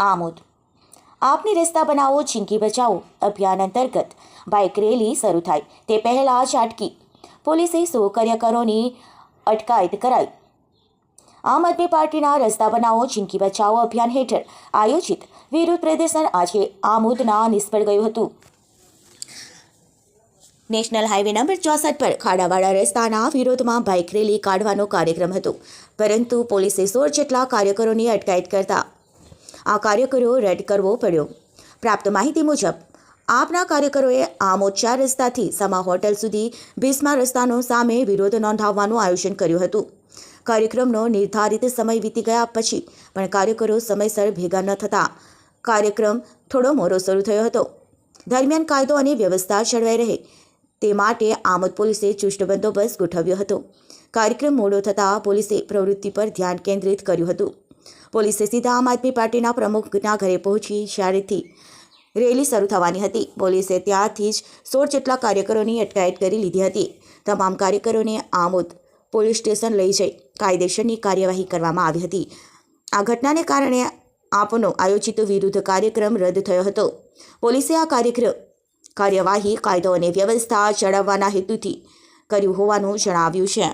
આમોદ. આપની રસ્તા બનાવો ચીંકી બચાવો, અભિયાન અંતર્ગત બાઇક રેલી શરૂ થાય. તે પહેલાં જ અટકી પોલીસે સો કાર્યકરોની અટકાયત કરાઈ. આમ આદમી પાર્ટીના રસ્તા બનાવો ચીંકી બચાવો અભિયાન હેઠળ આયોજિત વિરોધ પ્રદર્શન આજે આમોદના નિષ્ફળ ગયું હતું. નેશનલ હાઈવે નંબર ચોસઠ પર ખાડાવાળા રસ્તાના વિરોધમાં બાઇક રેલી કાઢવાનો કાર્યક્રમ હતો. પરંતુ પોલીસે સોળ જેટલા કાર્યકરોની અટકાયત કરતા આ કાર્યકરો રેડ કરવો પડ્યો. પ્રાપ્ત માહિતી મુજબ, આપના કાર્યકરોએ આમોદ રસ્તાથી સમા હોટલ સુધી ભીસમા રસ્તાનો સામે વિરોધ નોંધાવવાનું આયોજન કર્યું હતું. કાર્યક્રમનો નિર્ધારિત સમય વીતી ગયા પછી પણ કાર્યકરો સમયસર ભેગા ન થતા કાર્યક્રમ થોડો મોડો શરૂ થયો હતો. દરમિયાન કાયદો અને વ્યવસ્થા જળવાઈ રહે તે માટે આમોદ પોલીસે ચુસ્ત બંદોબસ્ત ગોઠવ્યો હતો. કાર્યક્રમ મોડો થતાં પોલીસે પ્રવૃત્તિ પર ધ્યાન કેન્દ્રિત કર્યું હતું. પોલીસે સીધા આમ આદમી પાર્ટીના પ્રમુખના ઘરે પહોંચી જ્યારેથી રેલી શરૂ થવાની હતી. પોલીસે ત્યાંથી જ સોળ જેટલા કાર્યકરોની અટકાયત કરી લીધી હતી. તમામ કાર્યકરોને આમોદ પોલીસ સ્ટેશન લઈ જઈ કાયદેસરની કાર્યવાહી કરવામાં આવી હતી. આ ઘટનાને કારણે આપનો આયોજિત વિરુદ્ધ કાર્યક્રમ રદ થયો હતો. પોલીસે આ કાર્યક્રમ કાર્યવાહી કાયદો અને વ્યવસ્થા ચડાવવાના હેતુથી કર્યું હોવાનું જણાવ્યું છે.